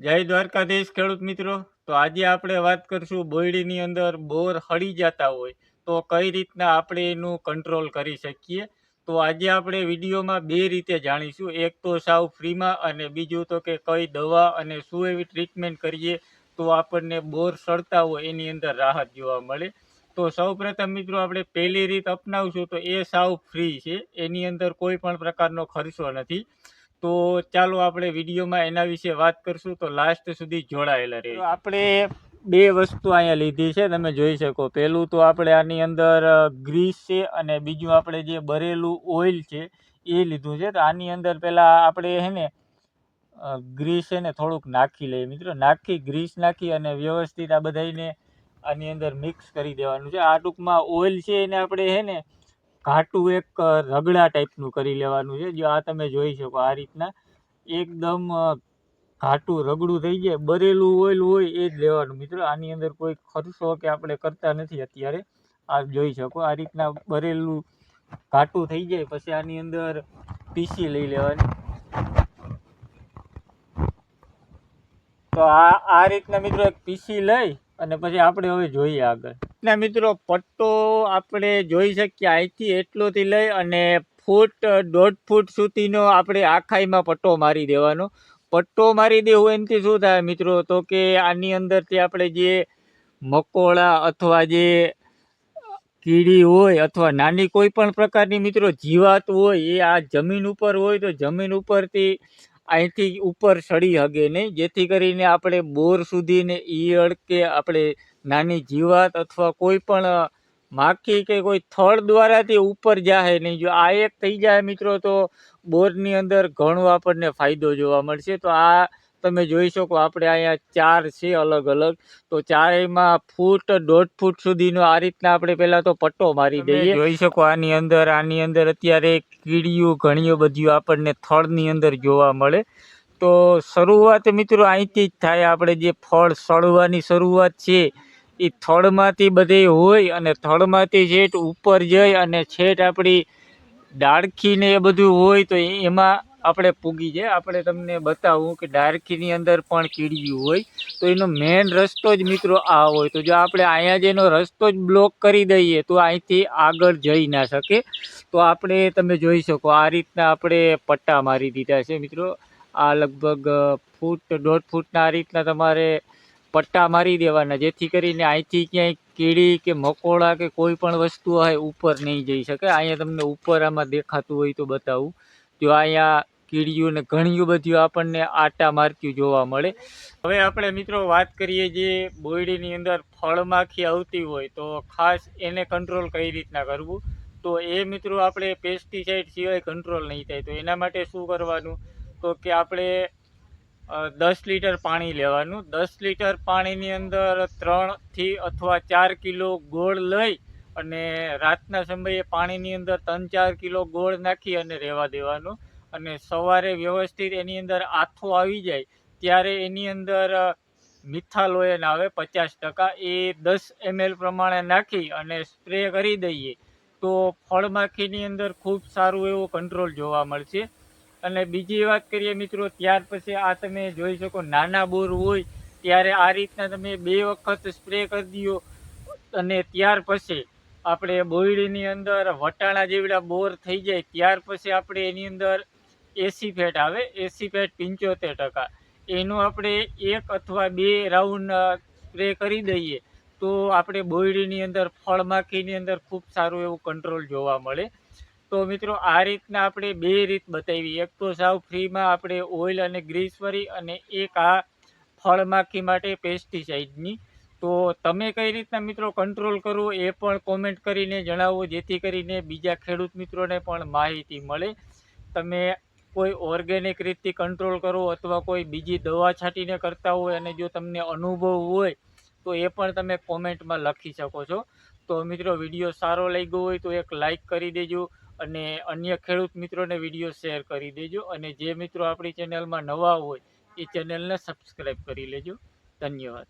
જય દ્વારકાધીશ ખેડૂત મિત્રો. તો આજે આપણે વાત કરશું બોયડીની અંદર બોર હળી જતા હોય તો કઈ રીતના આપણે એનું કંટ્રોલ કરી શકીએ? તો આજે આપણે વિડીયોમાં બે રીતે જાણીશું. એક તો સાવ ફ્રીમાં અને બીજું તો કે કઈ દવા અને શું એવી ટ્રીટમેન્ટ કરીએ તો આપણને બોર સડતા હોય એની અંદર રાહત જોવા મળે. તો સૌપ્રથમ મિત્રો આપણે પહેલી રીત અપનાવશું તો એ સાવ ફ્રી છે. એની અંદર કોઈ પણ પ્રકારનો ખર્ચો નથી. તો ચાલો આપણે વિડીયોમાં એના વિશે વાત કરશું તો લાસ્ટ સુધી જોડાયેલા રહે આપણે બે વસ્તુ અહીંયા લીધી છે, તમે જોઈ શકો. પહેલું તો આપણે આની અંદર ગ્રીસ છે અને બીજું આપણે જે ભરેલું ઓઇલ છે એ લીધું છે. તો આની અંદર પહેલાં આપણે હે ને ગ્રીસ છે ને થોડુંક નાખી લઈએ મિત્રો. નાખી, ગ્રીસ નાખી અને વ્યવસ્થિત આ બધાને આની અંદર મિક્સ કરી દેવાનું છે. આ ટૂંકમાં ઓઇલ છે એને આપણે હે ને ઘાટું એક રગડા ટાઈપનું કરી લેવાનું છે. જો આ તમે જોઈ શકો આ રીતના. એકદમ ઘાટું રગડું થઈ જાય. બરેલું ઓઇલ હોય એ જ લેવાનું. મિત્રો, આની અંદર કોઈ ખર્ચો કે આપણે કરતા નથી અત્યારે. આ જોઈ શકો આ રીતના બરેલું ઘાટું થઈ જાય. પછી આની અંદર પીસી લઈ લેવાની. તો આ આ રીતના મિત્રો એક પીસી લઈ અને પછી આપણે હવે જોઈએ આગળ. ના મિત્રો, પટ્ટો આપણે જોઈ શકીએ. અહીંથી એટલોથી લઈ અને ફૂટ, દોઢ ફૂટ સુધીનો આપણે આખાઈમાં પટ્ટો મારી દેવાનો. પટ્ટો મારી દેવો એનાથી શું થાય મિત્રો? તો કે આની અંદરથી આપણે જે મકોડા અથવા જે કીડી હોય અથવા નાની કોઈ પણ પ્રકારની મિત્રો, જીવાત હોય, એ આ જમીન ઉપર હોય તો જમીન ઉપરથી અહીંથી ઉપર ચડી શકે નહીં. જેથી કરીને આપણે બોર સુધીને ઈયળ કે આપણે નાની જીવાત અથવા કોઈ પણ માખી કે કોઈ થળ દ્વારાથી ઉપર જાય નહીં. જો આ એક થઈ જાય મિત્રો, તો બોરની અંદર ઘણો આપણને ફાયદો જોવા મળશે. તો આ તમે જોઈ શકો આપણે અહીંયા ચાર છે અલગ અલગ. તો ચારેયમાં ફૂટ દોઢ ફૂટ સુધીનો આ રીતના આપણે પહેલાં તો પટ્ટો મારી દઈએ. જોઈ શકો આની અંદર આની અંદર અત્યારે કીડીયું ઘણીઓ બધી આપણને થળની અંદર જોવા મળે. તો શરૂઆત મિત્રો અહીંથી જ થાય. આપણે જે ફળ સડવાની શરૂઆત છે એ થળમાંથી બધે હોય અને થળમાંથી છેટ ઉપર જઈ અને છેટ આપણી ડાળખીને એ બધું હોય તો એમાં આપણે પૂગી જાય. આપણે તમને બતાવું કે ડાર્કીની અંદર પણ કીડિયું હોય, તો એનો મેન રસ્તો જ મિત્રો આ હોય. તો જો આપણે અહીંયા જ એનો રસ્તો જ બ્લોક કરી દઈએ, તો અહીંથી આગળ જઈ ના શકે. તો આપણે તમે જોઈ શકો, આ રીતના આપણે પટ્ટા મારી દીધા છે મિત્રો. આ લગભગ ફૂટ, દોઢ ફૂટના આ રીતના તમારે પટ્ટા મારી દેવાના, જેથી કરીને અહીંથી ક્યાંય કીડી કે મકોડા કે કોઈ પણ વસ્તુ હોય, ઉપર નહીં જઈ શકે. અહીંયા તમને ઉપર આમાં દેખાતું હોય તો બતાવું. જો અહીંયા કીડિયું ને ઘણી બધી આપણને આટા મારતી જોવા મળે. હવે આપણે મિત્રો વાત કરીએ જે બોયડીની અંદર ફળમાખી આવતી હોય તો ખાસ એને કંટ્રોલ કઈ રીતના કરવું? તો એ મિત્રો આપણે પેસ્ટિસાઇડ સિવાય કંટ્રોલ નહીં થાય. તો એના માટે શું કરવાનું? તો કે આપણે દસ લીટર પાણી લેવાનું. દસ લીટર પાણીની અંદર ત્રણથી અથવા ચાર કિલો ગોળ લઈ અને રાતના સમયે પાણીની અંદર ત્રણ ચાર કિલો ગોળ નાખી અને રહેવા દેવાનું. અને સવારે વ્યવસ્થિત એની અંદર આથો આવી જાય, ત્યારે એની અંદર ઓયન આવે પચાસ ટકા, એ દસ એમએલ પ્રમાણે નાખી અને સ્પ્રે કરી દઈએ, તો ફળમાખીની અંદર ખૂબ સારું એવો કંટ્રોલ જોવા મળશે. અને બીજી વાત કરીએ મિત્રો, ત્યાર પછી આ તમે જોઈ શકો નાના બોર હોય, ત્યારે આ રીતના તમે બે વખત સ્પ્રે કરી દો, અને ત્યાર પછી આપણે બોયડીની અંદર વટાણા જેવડા બોર થઈ જાય, ત્યાર પછી આપણે એની અંદર એસી ફેટ આવે, એસી ફેટ પંચોતેર ટકા. એનું આપણે એક અથવા બે રાઉન્ડ સ્પ્રે કરી દઈએ, તો આપણે બોયડીની અંદર ફળમાખીની અંદર ખૂબ સારું એવું કંટ્રોલ જોવા મળે. તો મિત્રો, આ રીતના આપણે બે રીત બતાવી. એક તો સાવ ફ્રીમાં આપણે ઓઇલ અને ગ્રીસ ફરી અને એક આ ફળમાખી માટે પેસ્ટિસાઇડની. તો તમે કઈ રીતના મિત્રો કંટ્રોલ કરવો એ પણ કોમેન્ટ કરીને જણાવો, જેથી કરીને બીજા ખેડૂત મિત્રોને પણ માહિતી મળે. તમે કોઈ ઓર્ગેનિક રીતથી કંટ્રોલ કરો અથવા કોઈ બીજી દવા છાંટીને કરતા હોય અને જો તમને અનુભવ હોય, તો એ પણ તમે કોમેન્ટમાં લખી શકો છો. તો મિત્રો વીડિયો સારો લાગ્યો હોય તો એક લાઈક કરી દેજો અને અન્ય ખેડૂત મિત્રોને વીડિયો શેર કરી દેજો. અને જે મિત્રો આપણી ચેનલમાં નવા હોય, એ ચેનલને સબસ્ક્રાઈબ કરી લેજો. ધન્યવાદ.